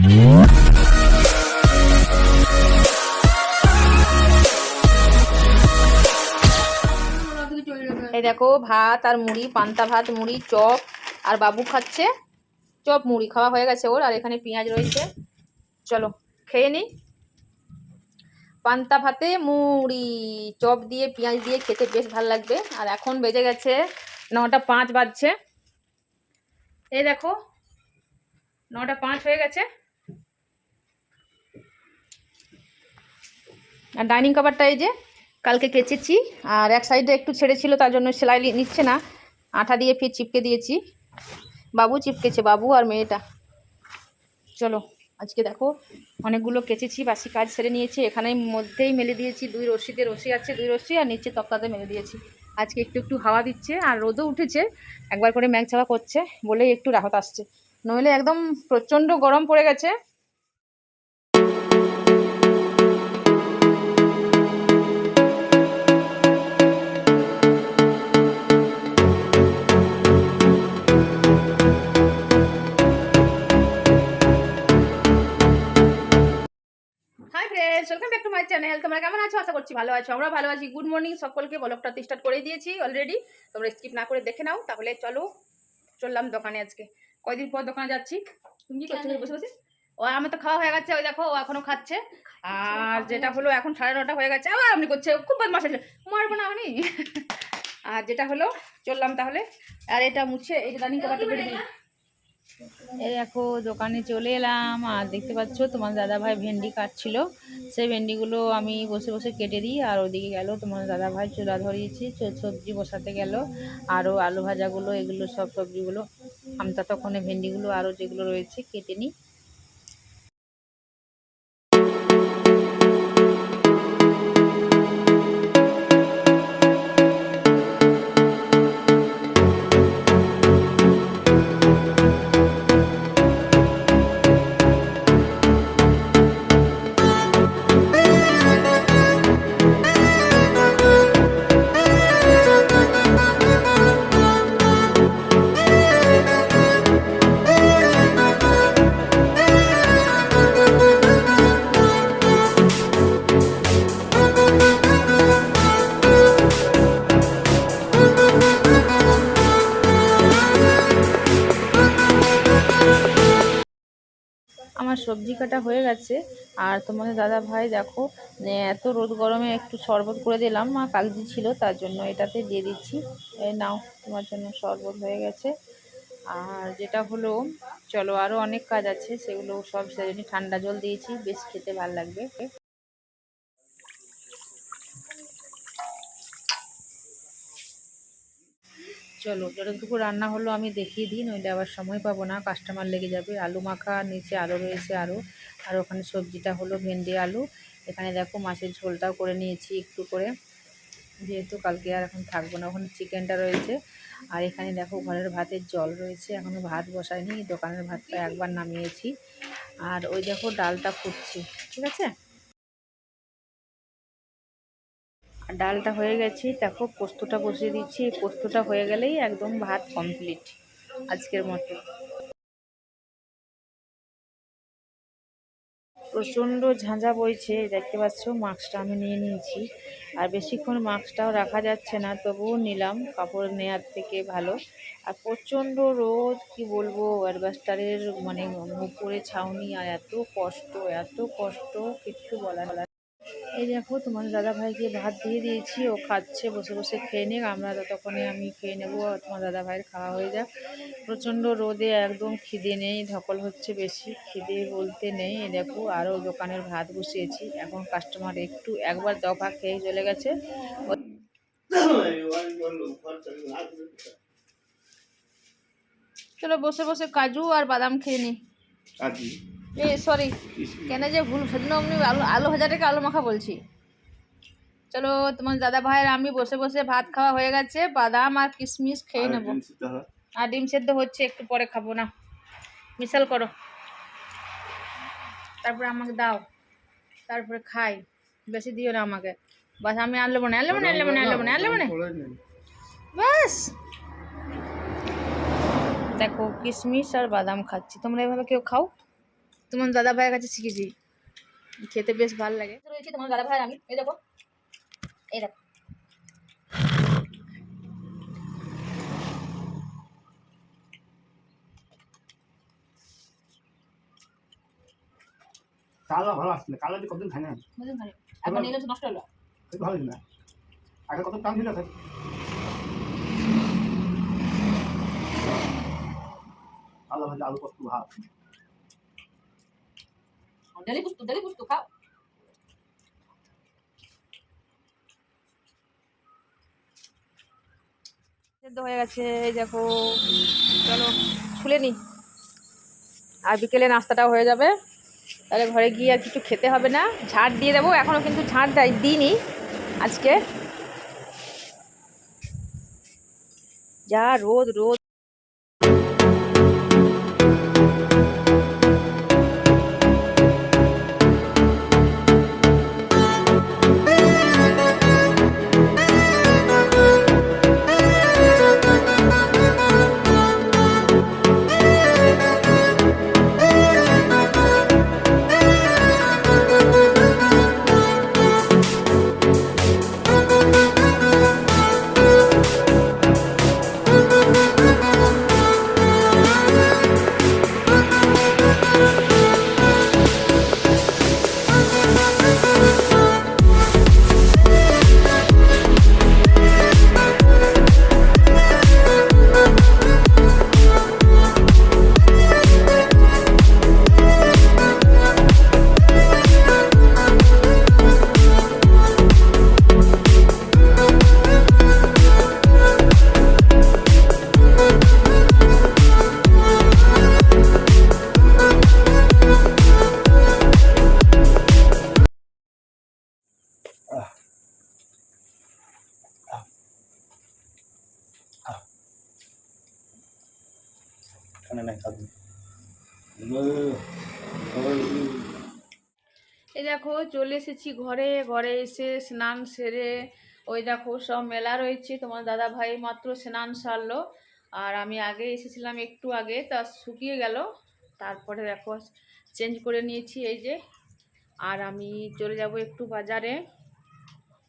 এই দেখো ভাত আর মুড়ি, পান্তা ভাত, মুড়ি, চপ, আর বাবু খাচ্ছে। চপ, মুড়ি খাওয়া হয়ে গেছে ওর, আর এখানে পেঁয়াজ রয়েছে। চলো, খেয়ে নিই পান্তা ভাতে মুড়ি, চপ দিয়ে, পেঁয়াজ দিয়ে খেতে বেশ ভালো লাগবে। আর এখন বেজে গেছে নটা পাঁচ বাজছে। এই দেখো, নটা পাঁচ হয়ে গেছে। আর ডাইনিং কভারটা এই যে কালকে কেচেছি, আর এক সাইডে একটু ছেড়েছিল, তার জন্য সেলাই নিচ্ছে না। আঠা দিয়ে ফির চিপকে দিয়েছি। বাবু চিপকেছে, বাবু আর মেয়েটা। চলো, আজকে দেখো, অনেকগুলো কেচেছি, বাসি কাজ সেরে নিয়েছি। এখানেই মধ্যেই মেলে দিয়েছি, দুই রশিতে রশি আছে, দুই রশি, আর নিচে তক্তাতে মেলে দিয়েছি। আজকে একটু একটু হাওয়া দিচ্ছে, আর রোদও উঠেছে। একবার করে ম্যাগ ছাওয়া করছে বলেই একটু রাহত আসছে। নইলে একদম প্রচণ্ড গরম পড়ে গেছে। Friends welcome back to my channel তোমরা কেমন আছো? আশা করছি ভালো আছো। আমরা ভালো আছি। গুড মর্নিং সকলকে ব্লগটা স্টার্ট করে দিয়েছি অলরেডি তোমরা স্কিপ না করে দেখে নাও। তাহলে চলো, চললাম দোকানে আজকে। কয়দিন পর দোকানে যাচ্ছি? তুমি কি করছ? বসে বসে? ও, আমার তো খাওয়া হয়ে গেছে। ওই দেখো, ও এখনও খাচ্ছে। আর যেটা হলো, এখন সাড়ে নটা হয়ে গেছে। আবার আপনি করছে। খুব বদমাস আছে মারবো না আমি। আর যেটা হলো, চললাম তাহলে। আর এটা মুছে দানি কবাটা বেড়ে দিই। এই দেখো, দোকানে চলে এলাম, আর দেখতে পাচ্ছ তোমার দাদা ভাই ভেন্ডি কাটছিল। সেই ভেন্ডিগুলো আমি বসে বসে কেটে দিই, আর ওদিকে গেল তোমার দাদা ভাই চুলা ধরিয়েছি সবজি বসাতে গেল, আরও আলু ভাজাগুলো, এগুলো সব সবজিগুলো আমি তখন ভেন্ডিগুলো আরও যেগুলো রয়েছে কেটে নিই। সবজি কাটা হয়ে গেছে। আর তোমাদের দাদা ভাই দেখো এত রোদ গরমে একটু শরবত করে দিলাম, মা কালজি ছিল, তার জন্য এটাতে দিয়ে দিচ্ছি। নাও, তোমার জন্য শরবত হয়ে গেছে। আর যেটা হলো, চলো আরও অনেক কাজ আছে, সেগুলো সব সেজন্য ঠান্ডা জল দিয়েছি, বেশ খেতে ভালো লাগবে। চলো, যতটুকু রান্না হলো আমি দেখিয়ে দিই, নইলে আবার সময় পাবো না কাস্টমার লেগে যাবে। আলু মাখা, নিচে আরও রয়েছে আরও আর ওখানে সবজিটা হলো ভেন্ডি, আলু। এখানে দেখো মাছের ঝোলটাও করে নিয়েছি একটু করে। যেহেতু কালকে আর এখন থাকব না, ওখানে চিকেনটা রয়েছে। আর এখানে দেখো ঘরের ভাতের জল রয়েছে এখনও ভাত বসায়নি, দোকানের ভাতটা একবার নামিয়েছি। আর ওই দেখো ডালটা ফুটছে, ঠিক আছে? ডালটা হয়ে গেছে, দেখো পোস্তটা বসিয়ে দিচ্ছি পোস্তটা হয়ে গেলেই একদম ভাত কমপ্লিট আজকের মতো। প্রচণ্ড ঝাঁঝা বইছে, দেখতে পাচ্ছ মাস্কটা আমি নিয়ে নিয়েছি। আর বেশিক্ষণ মাস্কটাও রাখা যাচ্ছে না, তবুও নিলাম, কাপড় নেয়ার থেকে ভালো। আর প্রচণ্ড রোদ, কি বলব, অ্যাডভাস্টারের মানে উপরে ছাউনি, আর এত কষ্ট এত কষ্ট বলার বলার এই দেখো তোমার দাদা ভাইকে ভাত দিয়ে দিয়েছি। ও খাচ্ছে, বসে বসে খেয়ে নিক। আমরা ততক্ষণে আমি খেয়ে নেব তোমার দাদা ভাইয়ের খাওয়া হয়ে যাক। প্রচণ্ড রোদে একদম খিদে নেই, ধকল হচ্ছে বেশি। খিদে বলতে নেই। এই দেখো, আরও দোকানের ভাত বসিয়েছি। এখন কাস্টমার একটু একবার দফা খেয়ে চলে গেছে। চলো, বসে বসে কাজু আর বাদাম খেয়ে নি। এ সরি কেন যে ভুল সেদিন অমনি আলু আলু ভাজাটাকে আলু মাখা বলছি। চলো তোমার দাদা ভাইয়ের আমি বসে বসে ভাত খাওয়া হয়ে গেছে বাদাম আর কিশমিশ খেয়ে আর নেব। আর ডিম সেদ্ধ হচ্ছে একটু পরে খাব না। মিশাল করো। তারপরে আমাকে দাও। তারপরে খাই। বেশি দিও না আমাকে। বাস আমি আনলে মনে আনলে মনে আনলে মনে আনলে মনে আনলে মনে করে নিন। বাস। দেখো কিশমিশ আর বাদাম খাচ্ছি। তোমরা এভাবে কেউ খাও? তোমার দাদা ভাইয়ের কাছে শিখেছি। খেতে বেশ ভালো লাগে। রয়েছে তোমার দাদা ভাইয়ের আমি এই দেখো। এই দেখো। কালো ভালো আসছিল কালো যে কতদিন খাই না? নিয়ে গেছে নষ্ট হলো। ভালো ছিল আগে কত দাম ছিল খাই আলু ভাজা আলু পোস্ত ভাত। ডেলি পুস্তু ডেলি পুস্তু খাও সেদ্ধ হয়ে গেছে দেখো, চলো, খুলে নি। আর বিকেলে নাস্তাটাও হয়ে যাবে। তাহলে ঘরে গিয়ে আর কিছু খেতে হবে না। ঝাড় দিয়ে দেবো এখনও কিন্তু ঝাড় দেয়, দিইনি আজকে। যা রোদ রোদ। খানে নাই খাবি এই দেখো, চলে এসেছি ঘরে। ঘরে এসে স্নান সেরে, ওই দেখো সব মেলা রয়েছে। তোমার দাদা ভাই মাত্র স্নান সারলো। আর আমি আগে এসেছিলাম একটু আগে, তা শুকিয়ে গেল। তারপরে দেখো, চেঞ্জ করে নিয়েছি এই যে। আর আমি চলে যাব একটু বাজারে।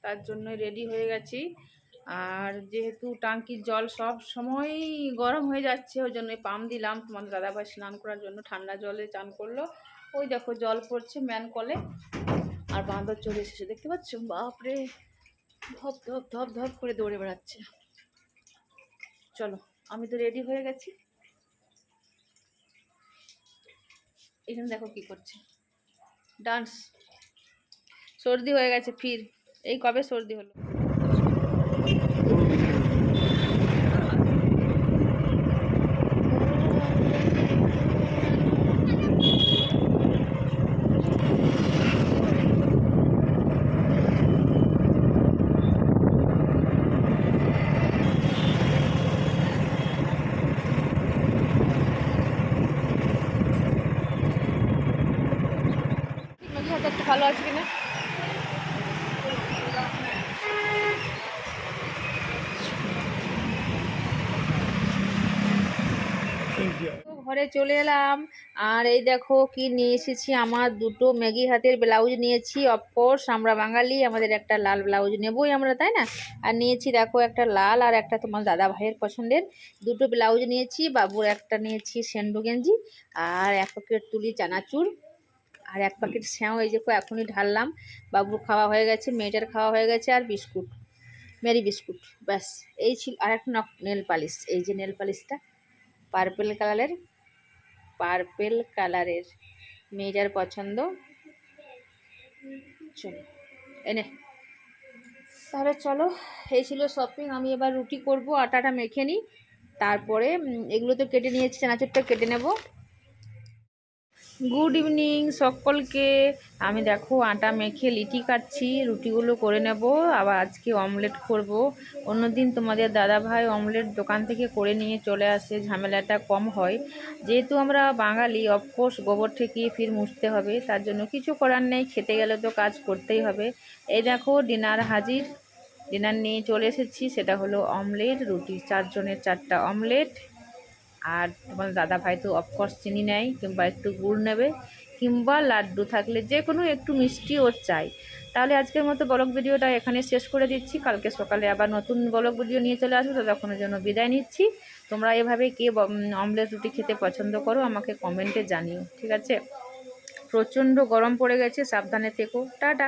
তার জন্য রেডি হয়ে গেছি। আর যেহেতু টাঙ্কির জল সব সময় গরম হয়ে যাচ্ছে, ওই জন্য পাম্প দিলাম। তোমার দাদাভাই স্নান করার জন্য ঠান্ডা জলে চান করল। ওই দেখো জল পড়ছে ম্যান কলে। আর বাঁদর চলে এসেছে, দেখতে পাচ্ছ? বাপরে! ধপ ধপ ধপ ধপ করে দৌড়ে বেড়াচ্ছে। চলো, আমি তো রেডি হয়ে গেছি। এখানে দেখো কি করছে। ডান্স। সর্দি হয়ে গেছে, ফির। এই কবে সর্দি হলো? ভালো আছে কিনা? ঘরে চলে এলাম। আর এই দেখো কি নিয়ে এসেছি? আমার দুটো ম্যাগি হাতের ব্লাউজ নিয়েছি। অফকোর্স আমরা বাঙালি, আমাদের একটা লাল ব্লাউজ নেবই আমরা, তাই না? আর নিয়েছি দেখো একটা লাল আর একটা তোমার দাদা ভাইয়ের পছন্দের। দুটো ব্লাউজ নিয়েছি, বাবুর একটা নিয়েছি সেন্ডু গেঞ্জি আর এক প্যাকেট তুলি চানাচুর। আর এক প্যাকেট স্যাও এই যে এখনই ঢাললাম। বাবুর খাওয়া হয়ে গেছে, মেয়েটার খাওয়া হয়ে গেছে, আর বিস্কুট, মেরি বিস্কুট, ব্যাস। এই ছিল, আর একটা নেল পালিশ এই যে নেল পালিশটা পার্পেল কালারের পার্পেল কালারের মেয়েটার পছন্দ। চলো এনে তাহলে চলো, এই ছিল শপিং আমি এবার রুটি করব, আটাটা মেখে নিই। তারপরে এগুলো তো কেটে নিয়েছি, চানাচুরটা কেটে নেব। গুড ইভিনিং সকলকে। আমি দেখো আটা মেখে লিটি কাটছি, রুটিগুলো করে নেব, আবার আজকে অমলেট করব। অন্যদিন তোমাদের দাদা ভাই অমলেট দোকান থেকে করে নিয়ে চলে আসে, ঝামেলাটা কম হয়। যেহেতু আমরা বাঙালি অফকোর্স গোবর থেকে ফির মুছতে হবে, তার জন্য কিছু করার নেই, খেতে গেলে তো কাজ করতেই হবে। এই দেখো ডিনার হাজির, ডিনার নিয়ে চলে এসেছি, সেটা হলো অমলেট রুটি, চারজনের চারটা অমলেট আর তোমার দাদা ভাই তো অফকোর্স চিনি নেয়, কিংবা একটু গুড় নেবে, কিংবা লাড্ডু থাকলে যে কোনো একটু মিষ্টি ওর চাই। তাহলে আজকের মতো ব্লগ ভিডিওটা এখানে শেষ করে দিচ্ছি। কালকে সকালে আবার নতুন ব্লগ ভিডিও নিয়ে চলে আসব ততক্ষণের জন্য বিদায় নিচ্ছি। তোমরা এভাবে কে অমলেট রুটি খেতে পছন্দ করো আমাকে কমেন্টে জানিও, ঠিক আছে? প্রচণ্ড গরম পড়ে গেছে, সাবধানে থেকো। টাটা!